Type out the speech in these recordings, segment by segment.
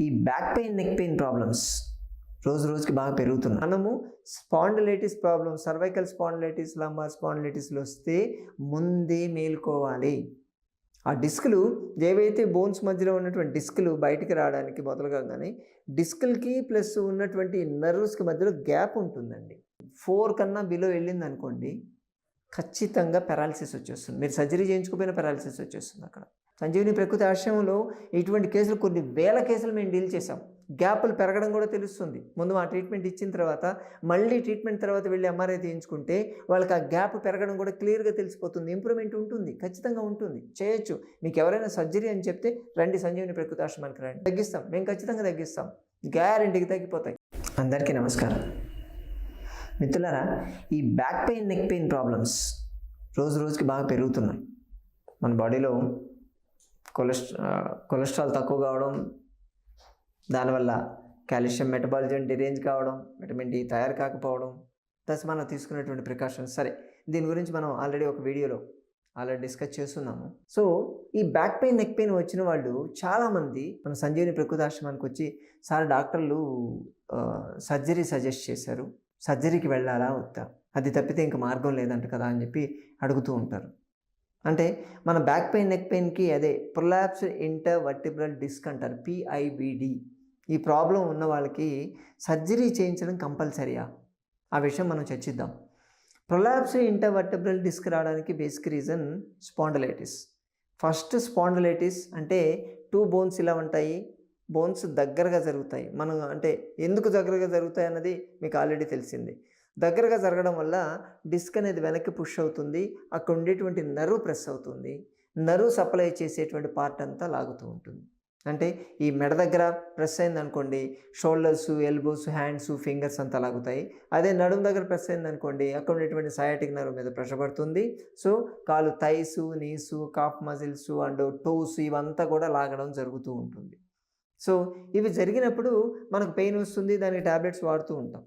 ఈ back pain neck pain problems రోజు రోజుకి బాగా పెరుగుతున్నాయి. మనము spondylitis problem cervical spondylitis lumbar స్పాండిలైటిస్లు వస్తే ముందే మేల్కోవాలి. ఆ డిస్కులు ఏవైతే బోన్స్ మధ్యలో ఉన్నటువంటి డిస్కులు బయటికి రావడానికి మొదలుగానే డిస్కులకి ప్లస్ ఉన్నటువంటి నర్వ్స్కి మధ్యలో గ్యాప్ ఉంటుందండి. ఫోర్ కన్నా బిలో వెళ్ళింది అనుకోండి ఖచ్చితంగా పెరాలసిస్ వచ్చేస్తుంది. మీరు సర్జరీ చేయించుకోపోయినా పెరాలసిస్ వచ్చేస్తుంది అక్కడ. సంజీవిని ప్రకృతి ఆశ్రమంలో ఇటువంటి కేసులు కొన్ని వేల కేసులు మేము డీల్ చేసాం గ్యాపులు పెరగడం కూడా తెలుస్తుంది. ముందు ఆ ట్రీట్మెంట్ ఇచ్చిన తర్వాత మళ్ళీ ట్రీట్మెంట్ తర్వాత వెళ్ళి ఎంఆర్ఐ తీయించుకుంటే వాళ్ళకి ఆ గ్యాప్ పెరగడం కూడా క్లియర్గా తెలిసిపోతుంది. ఇంప్రూవ్మెంట్ ఉంటుంది. ఖచ్చితంగా ఉంటుంది. చేయొచ్చు. మీకు ఎవరైనా సర్జరీ అని చెప్తే రండి సంజీవిని ప్రకృతి ఆశ్రమానికి రండి. తగ్గిస్తాం. మేము ఖచ్చితంగా తగ్గిస్తాం. గ్యారంటీకి తగ్గిపోతాయి. అందరికీ నమస్కారం. మిత్రులారా ఈ back pain neck pain problems రోజు రోజుకి బాగా పెరుగుతున్నాయి. మన బాడీలో కొలెస్ట్రా కొలెస్ట్రాల్ తక్కువ కావడం దానివల్ల కాల్షియం మెటబాలిజం డిరేంజ్ కావడం విటమిన్ డి తయారు కాకపోవడం ప్లస్ మనం తీసుకునేటువంటి ప్రికాషన్స్. సరే దీని గురించి మనం ఆల్రెడీ ఒక వీడియోలో ఆల్రెడీ డిస్కస్ చేస్తున్నాము. సో ఈ బ్యాక్ పెయిన్ నెక్ పెయిన్ వచ్చిన వాళ్ళు చాలామంది మన సంజీవిని ప్రకృతి ఆశ్రమానికి వచ్చి సార్ డాక్టర్లు సర్జరీ సజెస్ట్ చేశారు. సర్జరీకి వెళ్ళాలా వద్దా? అది తప్పితే ఇంక మార్గం లేదంట కదా అని చెప్పి అడుగుతూ ఉంటారు. అంటే మన బ్యాక్ పెయిన్ నెక్ పెయిన్కి అదే ప్రొలాప్స్ ఇంటర్ వర్టిబ్రల్ డిస్క్ అంటారు పిఐబిడి ఈ ప్రాబ్లం ఉన్న వాళ్ళకి సర్జరీ చేయించడం కంపల్సరీయా? ఆ విషయం మనం చర్చిద్దాం. ప్రొలాప్స్ ఇంటర్ వర్టిబ్రల్ డిస్క్ రావడానికి basic reason spondylitis. First spondylitis అంటే టూ బోన్స్ ఇలా ఉంటాయి బోన్స్ దగ్గరగా జరుగుతాయి. మనం అంటే ఎందుకు దగ్గరగా జరుగుతాయి అన్నది మీకు ఆల్రెడీ తెలిసింది. దగ్గరగా జరగడం వల్ల డిస్క్ అనేది వెనక్కి పుష్ అవుతుంది. అక్కడ ఉండేటువంటి నరువు ప్రెస్ అవుతుంది. నరువు సప్లై చేసేటువంటి పార్ట్ అంతా లాగుతూ ఉంటుంది. అంటే ఈ మెడ దగ్గర ప్రెస్ అయింది అనుకోండి షోల్డర్స్ ఎల్బోస్ హ్యాండ్స్ ఫింగర్స్ అంతా లాగుతాయి. అదే నడుము దగ్గర ప్రెస్ అయింది అనుకోండి అక్కడ ఉండేటువంటి సయాటిక్ నర్వ్ మీద ప్రెషర్ పడుతుంది. సో కాలు thighs knees calf muscles and toes ఇవంతా కూడా లాగడం జరుగుతూ ఉంటుంది. సో ఇవి జరిగినప్పుడు మనకు పెయిన్ వస్తుంది దానికి ట్యాబ్లెట్స్ వాడుతూ ఉంటాం.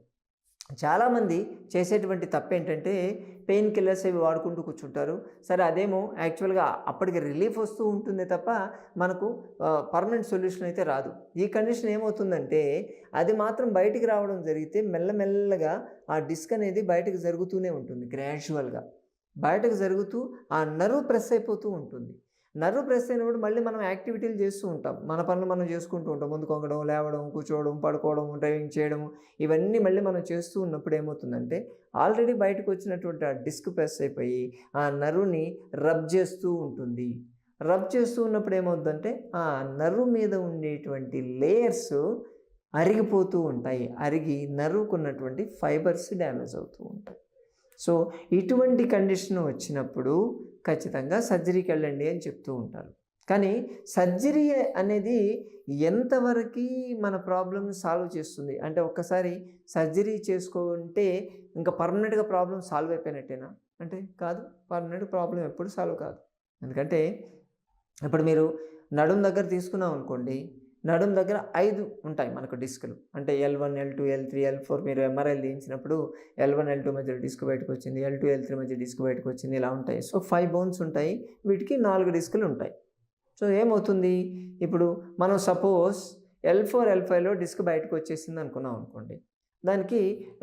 చాలామంది చేసేటువంటి తప్పు ఏంటంటే పెయిన్ కిల్లర్స్ అవి వాడుకుంటూ కూర్చుంటారు. సరే అదేమో యాక్చువల్గా అప్పటికి రిలీఫ్ వస్తూ ఉంటుంది తప్ప మనకు పర్మనెంట్ సొల్యూషన్ అయితే రాదు. ఈ కండిషన్ ఏమవుతుందంటే అది మాత్రం బయటికి రావడం జరిగితే మెల్లమెల్లగా ఆ డిస్క్ అనేది బయటకు జరుగుతూనే ఉంటుంది గ్రాడ్యువల్గా. బయటకు జరుగుతూ ఆ నరువు ప్రెస్ అయిపోతూ ఉంటుంది. నర్వ్ ప్రెస్ అయినప్పుడు మళ్ళీ మనం యాక్టివిటీలు చేస్తూ ఉంటాం. మన పనులు మనం చేసుకుంటూ ఉంటాం. ముందు కొంగడం లేవడం కూర్చోవడం పడుకోవడం డ్రైవింగ్ చేయడం ఇవన్నీ మళ్ళీ మనం చేస్తూ ఉన్నప్పుడు ఏమవుతుందంటే ఆల్రెడీ బయటకు వచ్చినటువంటి ఆ డిస్క్ ప్రెస్ అయిపోయి ఆ నర్వ్ని రబ్ చేస్తూ ఉంటుంది. రబ్ చేస్తూ ఉన్నప్పుడు ఏమవుతుందంటే ఆ నర్వ్ మీద ఉండేటువంటి లేయర్స్ అరిగిపోతూ ఉంటాయి. అరిగి నర్వ్కున్నటువంటి ఫైబర్స్ డ్యామేజ్ అవుతూ ఉంటాయి. సో ఇటువంటి కండిషన్ వచ్చినప్పుడు ఖచ్చితంగా సర్జరీకి వెళ్ళండి అని చెప్తూ ఉంటారు. కానీ సర్జరీ అనేది ఎంతవరకు మన ప్రాబ్లమ్ సాల్వ్ చేస్తుంది? అంటే ఒక్కసారి సర్జరీ చేసుకుంటే ఇంకా పర్మనెంట్గా ప్రాబ్లం సాల్వ్ అయిపోయినట్టేనా? అంటే కాదు పర్మనెంట్ ప్రాబ్లం ఎప్పుడు సాల్వ్ కాదు. ఎందుకంటే ఇప్పుడు మీరు నడుం దగ్గర తీసుకున్నాం అనుకోండి నడుం దగ్గర ఐదు ఉంటాయి మనకు డిస్కులు. అంటే L one L two L three L four మీరు ఎంఆర్ఐ తీయించినప్పుడు ఎల్ వన్ ఎల్ టూ మధ్య డిస్క్ బయటకు వచ్చింది ఎల్ టూ ఎల్ త్రీ మధ్య డిస్క్ బయటకు వచ్చింది ఇలా ఉంటాయి. సో ఫైవ్ బోన్స్ ఉంటాయి వీటికి నాలుగు డిస్కులు ఉంటాయి. సో ఏమవుతుంది? ఇప్పుడు మనం సపోజ్ ఎల్ ఫోర్ ఎల్ ఫైవ్లో డిస్క్ బయటకు వచ్చేసింది అనుకున్నాం అనుకోండి. దానికి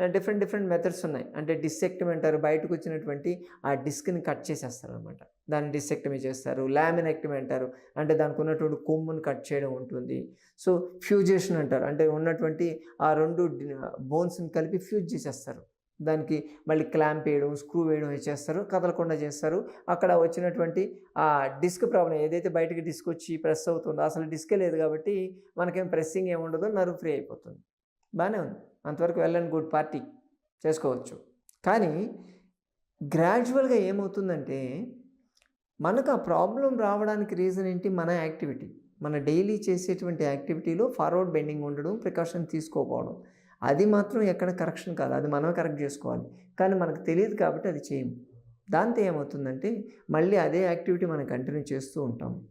డిఫరెంట్ డిఫరెంట్ మెథడ్స్ ఉన్నాయి. అంటే డిస్సెక్టమీ అంటారు బయటకు వచ్చినటువంటి ఆ డిస్క్ని కట్ చేసేస్తారు అనమాట దాన్ని డిసెక్టమీ చేస్తారు లామినెక్టమీ అంటారు. అంటే దానికి ఉన్నటువంటి కొమ్మును కట్ చేయడం ఉంటుంది. సో ఫ్యూజేషన్ అంటారు. అంటే ఉన్నటువంటి ఆ రెండు బోన్స్ని కలిపి ఫ్యూజ్ చేసేస్తారు. దానికి మళ్ళీ క్లాంప్ వేయడం స్క్రూ వేయడం చేస్తారు కదలకుండా చేస్తారు. అక్కడ వచ్చినటువంటి ఆ డిస్క్ ప్రాబ్లం ఏదైతే బయటకి డిస్క్ వచ్చి ప్రెస్ అవుతుందో అసలు డిస్కే లేదు కాబట్టి మనకేం ప్రెస్సింగ్ ఏమి ఉండదు ఫ్రీ అయిపోతుంది. బాగానే ఉంది. అంతవరకు వెల్ అండ్ గుడ్ పార్టీ. చేసుకోవచ్చు. కానీ గ్రాడ్యువల్గా ఏమవుతుందంటే మనకు ఆ ప్రాబ్లం రావడానికి రీజన్ ఏంటి? మన యాక్టివిటీ. మన డైలీ చేసేటువంటి యాక్టివిటీలో ఫార్వర్డ్ బెండింగ్ ఉండడం ప్రికాషన్ తీసుకోకపోవడం. అది మాత్రం ఎక్కడ కరెక్షన్ కాదు. అది మనం కరెక్ట్ చేసుకోవాలి. కానీ మనకు తెలియదు కాబట్టి అది చేయము. దాంతో ఏమవుతుందంటే మళ్ళీ అదే యాక్టివిటీ మనం కంటిన్యూ చేస్తూ ఉంటాం.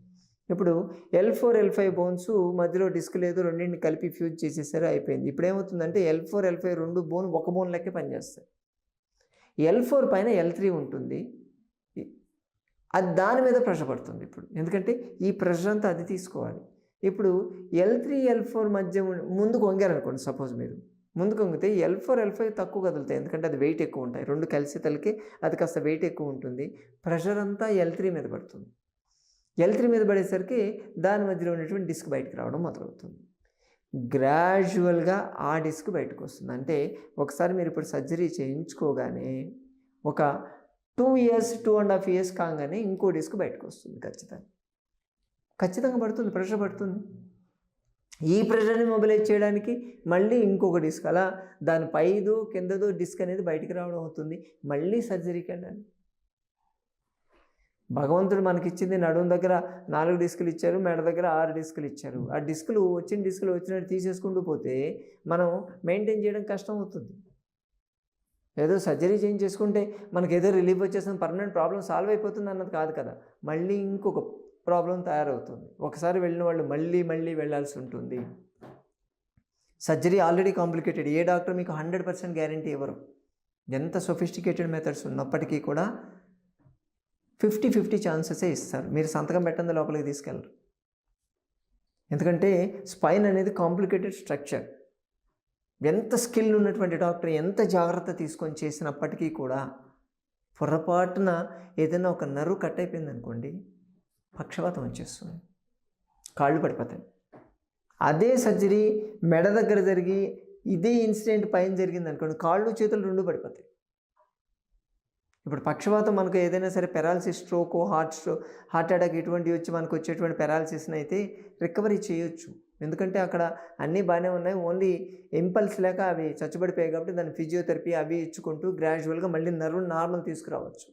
ఇప్పుడు L four L five bones మధ్యలో డిస్క్ లేదు రెండింటిని కలిపి ఫ్యూజ్ చేసేసరి అయిపోయింది. ఇప్పుడు ఏమవుతుందంటే ఎల్ ఫోర్ ఎల్ ఫైవ్ రెండు బోన్ ఒక బోన్ లెక్కే పనిచేస్తాయి. ఎల్ ఫోర్ పైన ఎల్ త్రీ ఉంటుంది. అది దాని మీద ప్రెషర్ పడుతుంది ఇప్పుడు. ఎందుకంటే ఈ ప్రెషర్ అంతా అది తీసుకోవాలి. ఇప్పుడు ఎల్ త్రీ ఎల్ ఫోర్ మధ్య ముందుకు వంగారనుకోండి సపోజ్ మీరు. ముందుకు వంగితే ఎల్ ఫోర్ ఎల్ ఫైవ్ తక్కువ కదులుతాయి. ఎందుకంటే అది వెయిట్ ఎక్కువ ఉంటాయి. రెండు కలిసి తలకి అది కాస్త వెయిట్ ఎక్కువ ఉంటుంది. ప్రెషర్ అంతా ఎల్ త్రీ మీద పడుతుంది. ఎల్ త్రీ మీద పడేసరికి దాని మధ్యలో ఉన్నటువంటి డిస్క్ బయటకు రావడం మొదలవుతుంది. గ్రాడ్యువల్గా ఆ డిస్క్ బయటకు వస్తుంది అంటే ఒకసారి మీరు ఇప్పుడు సర్జరీ చేయించుకోగానే ఒక two years two and half years కాగానే ఇంకో డిస్క్ బయటకు వస్తుంది ఖచ్చితంగా. ఖచ్చితంగా పడుతుంది ప్రెషర్ పడుతుంది. ఈ ప్రెషర్ని మొబిలైజ్ చేయడానికి మళ్ళీ ఇంకొక డిస్క్ అలా దాని పైదో కిందదో డిస్క్ అనేది బయటికి రావడం అవుతుంది. మళ్ళీ సర్జరీకి వెళ్ళాలి. భగవంతుడు మనకి ఇచ్చింది నడుము దగ్గర నాలుగు డిస్కులు ఇచ్చారు మెడ దగ్గర ఆరు డిస్కులు ఇచ్చారు. ఆ డిస్కులు వచ్చిన డిస్కులు వచ్చినట్టు తీసేసుకుంటూ పోతే మనం మెయింటైన్ చేయడం కష్టం అవుతుంది. ఏదో సర్జరీ చేయించేసుకుంటే మనకి ఏదో రిలీఫ్ వచ్చేస్తుంది పర్మనెంట్ ప్రాబ్లం సాల్వ్ అయిపోతుంది అన్నది కాదు కదా. మళ్ళీ ఇంకొక ప్రాబ్లం తయారవుతుంది. ఒకసారి వెళ్ళిన వాళ్ళు మళ్ళీ మళ్ళీ వెళ్ళాల్సి ఉంటుంది. Surgery already complicated. ఏ డాక్టర్ మీకు హండ్రెడ్ పర్సెంట్ గ్యారంటీ ఇవ్వరు. ఎంత సొఫిస్టికేటెడ్ మెథడ్స్ ఉన్నప్పటికీ కూడా ఫిఫ్టీ ఫిఫ్టీ ఛాన్సెసే ఇస్తారు. మీరు సంతకం పెట్టండి లోపలికి తీసుకెళ్ళరు. ఎందుకంటే స్పైన్ అనేది కాంప్లికేటెడ్ స్ట్రక్చర్. ఎంత స్కిల్ ఉన్నటువంటి డాక్టర్ ఎంత జాగ్రత్త తీసుకొని చేసినప్పటికీ కూడా పొరపాటున ఏదైనా ఒక నరు కట్ అయిపోయింది అనుకోండి పక్షవాతం వచ్చేస్తుంది. కాళ్ళు పడిపోతాయి. అదే సర్జరీ మెడ దగ్గర జరిగి ఇదే ఇన్సిడెంట్ పైన జరిగింది అనుకోండి కాళ్ళు చేతులు రెండు పడిపోతాయి. ఇప్పుడు పక్షవాతం మనకు ఏదైనా సరే paralysis stroke heart stroke heart attack ఇటువంటివి వచ్చి మనకు వచ్చేటువంటి పెరాలసిస్ని అయితే రికవరీ చేయొచ్చు. ఎందుకంటే అక్కడ అన్నీ బాగానే ఉన్నాయి. ఓన్లీ ఇంపల్స్ లేక అవి చచ్చుబడిపోయాయి కాబట్టి దాని ఫిజియోథెరపీ అవి ఇచ్చుకుంటూ గ్రాడ్యువల్గా మళ్ళీ నర్వ్ నార్మల్ తీసుకురావచ్చు.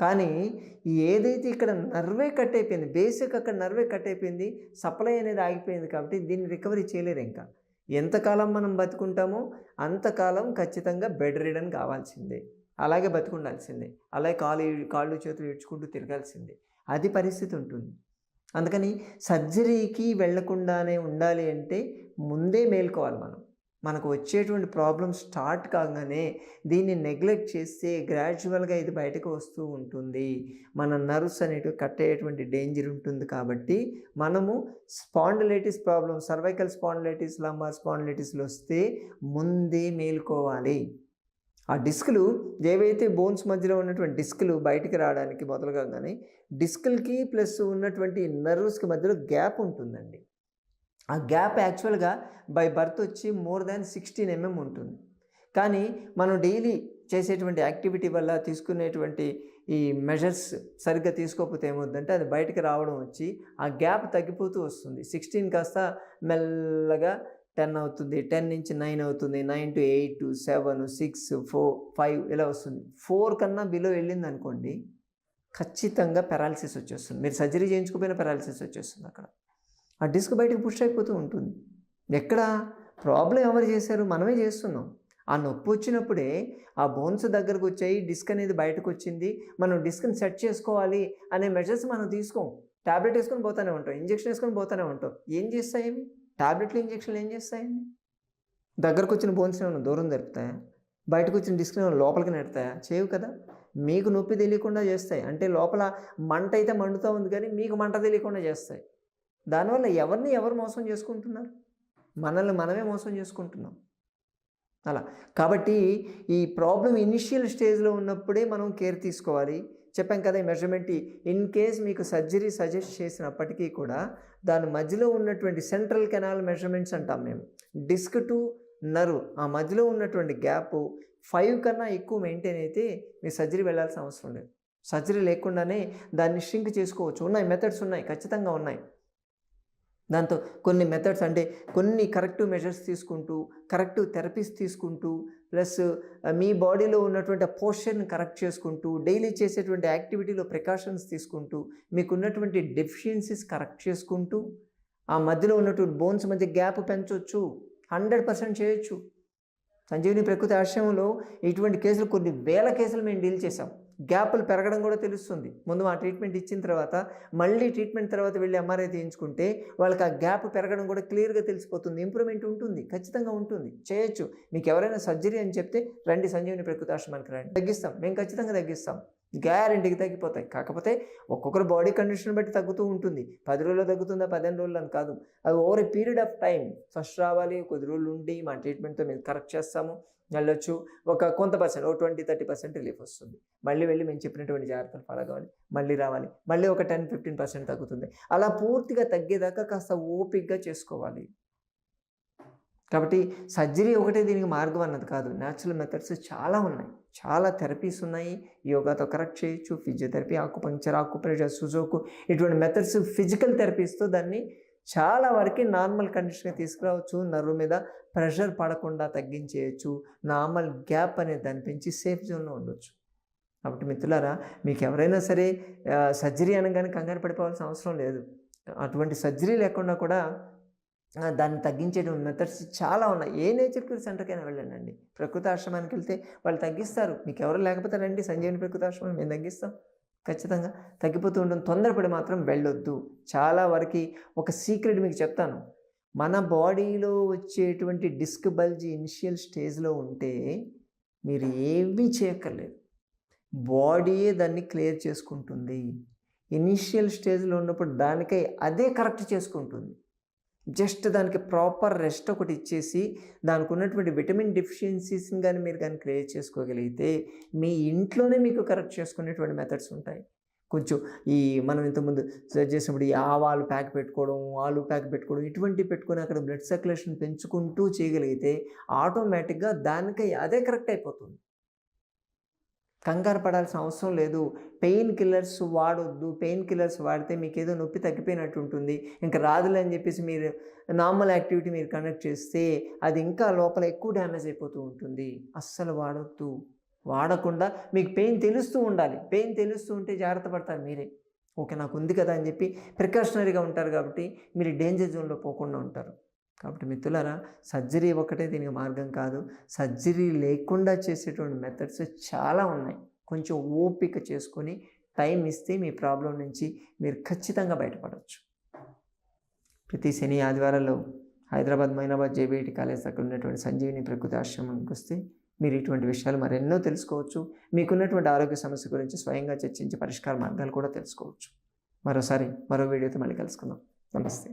కానీ ఏదైతే ఇక్కడ నర్వే కట్ అయిపోయింది బేసిక్ అక్కడ నర్వే కట్ అయిపోయింది సప్లై అనేది ఆగిపోయింది కాబట్టి దీన్ని రికవరీ చేయలేరు ఇంకా. ఎంతకాలం మనం బతుకుంటామో అంతకాలం ఖచ్చితంగా బెడ్ రిడన్ కావాల్సిందే. అలాగే బతుకుండాల్సిందే. అలాగే కాళ్ళు కాళ్ళు చేతులు ఇడ్చుకుంటూ తిరగాల్సిందే. అది పరిస్థితి ఉంటుంది. అందుకని సర్జరీకి వెళ్ళకుండానే ఉండాలి అంటే ముందే మేల్కోవాలి మనం. మనకు వచ్చేటువంటి ప్రాబ్లం స్టార్ట్ కాగానే దీన్ని నెగ్లెక్ట్ చేస్తే గ్రాడ్యువల్గా ఇది బయటకు వస్తూ ఉంటుంది. మన నర్వ్స్ అనేటివి కట్టేటువంటి డేంజర్ ఉంటుంది కాబట్టి మనము spondylitis problem cervical spondylitis lumbar స్పాండిలైటిస్లు వస్తే ముందే మేల్కోవాలి. ఆ డిస్కులు ఏవైతే బోన్స్ మధ్యలో ఉన్నటువంటి డిస్కులు బయటికి రావడానికి మొదలుగా కానీ డిస్కులకి ప్లస్ ఉన్నటువంటి నర్వ్స్కి మధ్యలో గ్యాప్ ఉంటుందండి. ఆ గ్యాప్ యాక్చువల్గా బై బర్త్ వచ్చి మోర్ దాన్ సిక్స్టీన్ ఎంఎం ఉంటుంది. కానీ మనం డైలీ చేసేటువంటి యాక్టివిటీ వల్ల తీసుకునేటువంటి ఈ మెజర్స్ సరిగ్గా తీసుకోకపోతే ఏమవుతుందంటే అది బయటకు రావడం వచ్చి ఆ గ్యాప్ తగ్గిపోతూ వస్తుంది. సిక్స్టీన్ కాస్త మెల్లగా టెన్ అవుతుంది టెన్ నుంచి నైన్ అవుతుంది nine to eight seven six four five ఇలా వస్తుంది. ఫోర్ కన్నా బిలో వెళ్ళింది అనుకోండి ఖచ్చితంగా పెరాలసిస్ వచ్చేస్తుంది. మీరు సర్జరీ చేయించుకోపోయిన పెరాలసిస్ వచ్చేస్తుంది అక్కడ. ఆ డిస్క్ బయటకు పుష్ అయిపోతూ ఉంటుంది. ఎక్కడ? ప్రాబ్లం ఎవరు చేశారు? మనమే చేస్తున్నాం. ఆ నొప్పి వచ్చినప్పుడే ఆ బోన్స్ దగ్గరకు వచ్చాయి డిస్క్ అనేది బయటకు వచ్చింది. మనం డిస్క్ని సెట్ చేసుకోవాలి అనే మెజర్స్ మనం తీసుకోం. టాబ్లెట్ వేసుకొని పోతూనే ఉంటాం ఇంజెక్షన్ వేసుకొని పోతూనే ఉంటాం. ఏం చేస్తాయేమి టాబ్లెట్లు ఇంజెక్షన్లు ఏం చేస్తాయండి? దగ్గరకు వచ్చిన బోన్స్ ఏమైనా దూరం జరుపుతాయా బయటకు వచ్చిన డిస్క్ ఏమైనా లోపలికి నెడతాయా? చేయవు కదా. మీకు నొప్పి తెలియకుండా చేస్తాయి. అంటే లోపల మంట అయితే మండుతూ ఉంది కానీ మీకు మంట తెలియకుండా చేస్తాయి. దానివల్ల ఎవరిని ఎవరు మోసం చేసుకుంటున్నారు? మనల్ని మనమే మోసం చేసుకుంటున్నాం. అలా. కాబట్టి ఈ ప్రాబ్లం ఇనిషియల్ స్టేజ్లో ఉన్నప్పుడే మనం కేర్ తీసుకోవాలి. చెప్పాం కదా ఈ మెజర్మెంట్ ఇన్ కేస్ మీకు సర్జరీ సజెస్ట్ చేసినప్పటికీ కూడా దాని మధ్యలో ఉన్నటువంటి సెంట్రల్ కెనాల్ మెజర్మెంట్స్ అంటాం మేము. డిస్క్ టు నర్వ్ ఆ మధ్యలో ఉన్నటువంటి గ్యాప్ ఫైవ్ కన్నా ఎక్కువ మెయింటైన్ అయితే మీరు సర్జరీ వెళ్ళాల్సిన అవసరం లేదు. సర్జరీ లేకుండానే దాన్ని షింక్ చేసుకోవచ్చు. ఉన్నాయి మెథడ్స్ ఉన్నాయి ఖచ్చితంగా ఉన్నాయి. దాంతో కొన్ని మెథడ్స్ అంటే కొన్ని కరెక్టివ్ మెజర్స్ తీసుకుంటూ కరెక్టివ్ థెరపీస్ తీసుకుంటూ ప్లస్ మీ బాడీలో ఉన్నటువంటి పోర్షన్ కరెక్ట్ చేసుకుంటూ డైలీ చేసేటువంటి యాక్టివిటీలో ప్రికాషన్స్ తీసుకుంటూ మీకు ఉన్నటువంటి డెఫిషియన్సీస్ కరెక్ట్ చేసుకుంటూ ఆ మధ్యలో ఉన్నటువంటి బోన్స్ మధ్య గ్యాప్ పెంచవచ్చు హండ్రెడ్ పర్సెంట్ చేయొచ్చు. సంజీవిని ప్రకృతి ఆశ్రమంలో ఇటువంటి కేసులు కొన్ని వేల కేసులు మేము డీల్ చేసాం గ్యాప్లు పెరగడం కూడా తెలుస్తుంది. ముందు ఆ ట్రీట్మెంట్ ఇచ్చిన తర్వాత మళ్ళీ ట్రీట్మెంట్ తర్వాత వెళ్ళి ఎంఆర్ఐ తీయించుకుంటే వాళ్ళకి ఆ గ్యాప్ పెరగడం కూడా క్లియర్గా తెలిసిపోతుంది. ఇంప్రూవ్మెంట్ ఉంటుంది. ఖచ్చితంగా ఉంటుంది. చేయొచ్చు. మీకు ఎవరైనా సర్జరీ అని చెప్తే రండి సంజీవిని ప్రకృతి ఆశ్రమానికి రండి. తగ్గిస్తాం. మేము ఖచ్చితంగా తగ్గిస్తాం. గ్యారెంటీకి తగ్గిపోతాయి. కాకపోతే ఒక్కొక్కరు బాడీ కండిషన్ బట్టి తగ్గుతూ ఉంటుంది. పది రోజులు తగ్గుతుందా? పదిహేను రోజులు అని కాదు. అది over a period of time first రావాలి కొద్ది రోజులు ఉండి మా ట్రీట్మెంట్తో మేము కరెక్ట్ చేస్తాము. వెళ్ళొచ్చు. ఒక కొంత పర్సెంట్ ఓ ట్వంటీ థర్టీ పర్సెంట్ రిలీఫ్ వస్తుంది. మళ్ళీ వెళ్ళి మేము చెప్పినటువంటి జాగ్రత్తలు ఫాలో కావాలి. మళ్ళీ రావాలి. మళ్ళీ ఒక టెన్ ఫిఫ్టీన్ పర్సెంట్ తగ్గుతుంది. అలా పూర్తిగా తగ్గేదాకా కాస్త ఓపిక్గా చేసుకోవాలి. కాబట్టి సర్జరీ ఒకటే దీనికి మార్గం అన్నది కాదు. న్యాచురల్ మెథడ్స్ చాలా ఉన్నాయి. చాలా థెరపీస్ ఉన్నాయి. యోగాతో కరెక్ట్ చేయొచ్చు. ఫిజియోథెరపీ ఆకుపంక్చర్ ఆకుప్రెషర్ సుజోకు ఇటువంటి మెథడ్స్ ఫిజికల్ థెరపీస్తో దాన్ని చాలా వరకు నార్మల్ కండిషన్కి తీసుకురావచ్చు. నర్వ్ మీద ప్రెషర్ పడకుండా తగ్గించేయచ్చు. నార్మల్ గ్యాప్ అనేది దాన్ని పెంచి సేఫ్ జోన్లో ఉండొచ్చు. కాబట్టి మిత్రులారా మీకు ఎవరైనా సరే సర్జరీ అనగానే కంగారు పడిపోవాల్సిన అవసరం లేదు. అటువంటి సర్జరీ లేకుండా కూడా దాన్ని తగ్గించేటువంటి మెథడ్స్ చాలా ఉన్నాయి. ఏ నేచర్ క్యూర్ సెంటర్కైనా వెళ్ళండి ప్రకృతి ఆశ్రమానికి వెళ్తే వాళ్ళు తగ్గిస్తారు. మీకు ఎవరు లేకపోతే రండి. సంజీవని ప్రకృతి ఆశ్రమం మేము తగ్గిస్తాం. ఖచ్చితంగా తగ్గిపోతూ ఉంటుంది తొందరపడి మాత్రం వెళ్ళొద్దు. చాలా వరకు ఒక సీక్రెట్ మీకు చెప్తాను. మన బాడీలో వచ్చేటువంటి డిస్క్ బల్జీ ఇనిషియల్ స్టేజ్లో ఉంటే మీరు ఏమీ చేయక్కర్లేదు. బాడీయే దాన్ని క్లియర్ చేసుకుంటుంది. ఇనిషియల్ స్టేజ్లో ఉన్నప్పుడు దానికై అదే కరెక్ట్ చేసుకుంటుంది. జస్ట్ దానికి ప్రాపర్ రెస్ట్ ఒకటి ఇచ్చేసి దానికి ఉన్నటువంటి విటమిన్ డెఫిషియన్సీస్ని కానీ మీరు కానీ క్రియేట్ చేసుకోగలిగితే మీ ఇంట్లోనే మీకు కరెక్ట్ చేసుకునేటువంటి మెథడ్స్ ఉంటాయి. కొంచెం ఈ మనం ఇంతకుముందు సెర్చ్ చేసినప్పుడు ఈ ఆవాలు ప్యాక్ పెట్టుకోవడం ఆలు ప్యాక్ పెట్టుకోవడం ఇటువంటి పెట్టుకొని అక్కడ బ్లడ్ సర్క్యులేషన్ పెంచుకుంటూ చేయగలిగితే ఆటోమేటిక్గా దానికై అదే కరెక్ట్ అయిపోతుంది. కంగారు పడాల్సిన అవసరం లేదు. పెయిన్ కిల్లర్స్ వాడొద్దు. పెయిన్ కిల్లర్స్ వాడితే మీకు ఏదో నొప్పి తగ్గిపోయినట్టు ఉంటుంది ఇంకా రాదులే అని చెప్పేసి మీరు నార్మల్ యాక్టివిటీ మీరు కండక్ట్ చేస్తే అది ఇంకా లోపల ఎక్కువ డ్యామేజ్ అయిపోతూ ఉంటుంది. అస్సలు వాడొద్దు. వాడకుండా మీకు పెయిన్ తెలుస్తూ ఉండాలి. పెయిన్ తెలుస్తూ ఉంటే జాగ్రత్త పడతారు మీరే. ఓకే నాకు ఉంది కదా అని చెప్పి ప్రికాషనరీగా ఉంటారు కాబట్టి మీరు డేంజర్ జోన్లో పోకుండా ఉంటారు. కాబట్టి మిత్రులారా సర్జరీ ఒకటే దీనికి మార్గం కాదు. సర్జరీ లేకుండా చేసేటువంటి మెథడ్స్ చాలా ఉన్నాయి. కొంచెం ఓపిక చేసుకొని టైం ఇస్తే మీ ప్రాబ్లం నుంచి మీరు ఖచ్చితంగా బయటపడవచ్చు ప్రతి శని ఆదివారాల్లో హైదరాబాద్ మైనాబాద్ జేబీఐటి కాలేజ్ దగ్గర ఉన్నటువంటి సంజీవిని ప్రకృతి ఆశ్రమానికి వస్తే మీరు ఇటువంటి విషయాలు మరెన్నో తెలుసుకోవచ్చు. మీకున్నటువంటి ఆరోగ్య సమస్య గురించి స్వయంగా చర్చించి పరిష్కార మార్గాలు కూడా తెలుసుకోవచ్చు. మరోసారి మరో వీడియోతో మళ్ళీ కలుసుకుందాం. నమస్తే.